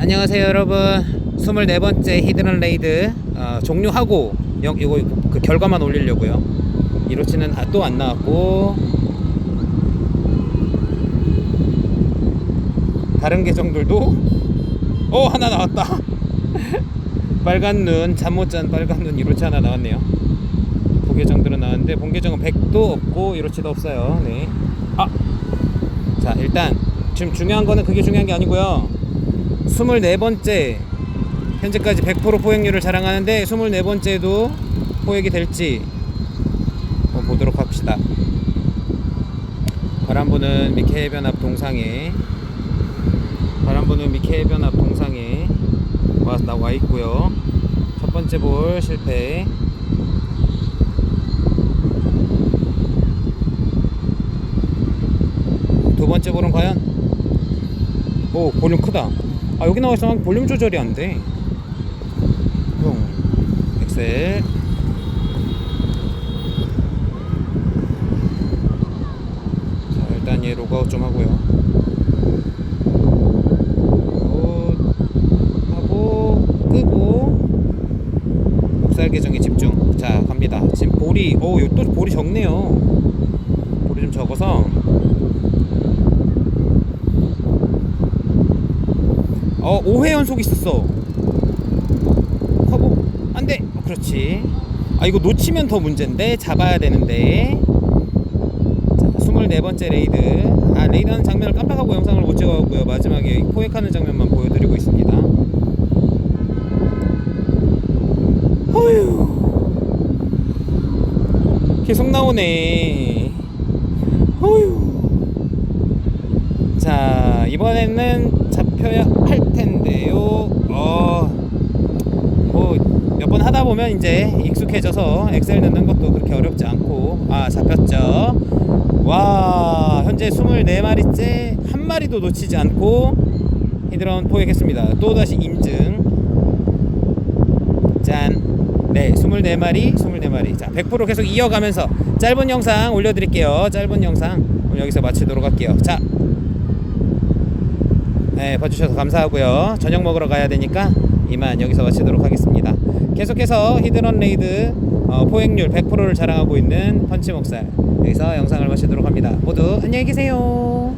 안녕하세요 여러분. 24번째 히드런 레이드 어, 종료하고 영, 이거 그 결과만 올리려고요. 이로치는 아, 또 안 나왔고. 다른 계정들도? 어 하나 나왔다. 빨간 눈 잠 못 잔 빨간 눈 이로치 하나 나왔네요. 두 계정들은 나왔는데 본 계정은 100도 없고 이로치도 없어요. 네. 아! 자 일단 지금 중요한 거는 그게 중요한 게 아니고요 24번째 현재까지 100% 포획률을 자랑하는데 24번째도 포획이 될지 보도록 합시다. 바람 부는 미케 변압 동상에 바람 부는 미케 변압 동상에 와 나와 있고요. 첫 번째 볼 실패. 두 번째 볼은 과연? 오 볼륨 크다 아 여기 나와 있으면 볼륨 조절이 안 돼. 형. 엑셀. 자 일단 얘 로그아웃 좀 하고요. 하고 끄고 목살 계정에 집중. 자 갑니다. 지금 볼이 어또 볼이 적네요. 볼이 좀 적어서 어 5회 연속 있었어. 커브 안돼. 어, 그렇지. 아 이거 놓치면 더 문제인데? 잡아야 되는데. 자 24번째 레이드. 아 레이드하는 장면을 깜빡하고 영상을 못 찍어갖고요. 마지막에 포획하는 장면만 보여드리고 있습니다. 어휴. 계속 나오네. 어휴. 자 이번에는 잡 혀야 할 텐데요. 어 뭐 몇 번 하다 보면 이제 익숙해져서 엑셀 넣는 것도 그렇게 어렵지 않고 아 잡혔죠. 와 현재 24마리째 한 마리도 놓치지 않고 히드런 포획했습니다. 또 다시 인증. 짠. 네, 24마리, 24마리. 자, 100% 계속 이어가면서 짧은 영상 올려드릴게요. 짧은 영상 오늘 여기서 마치도록 할게요. 자, 네, 봐주셔서 감사하고요. 저녁 먹으러 가야 되니까 이만 여기서 마치도록 하겠습니다. 계속해서 히드런 레이드 어, 포획률 100%를 자랑하고 있는 펀치 목살 여기서 영상을 마치도록 합니다. 모두 안녕히 계세요.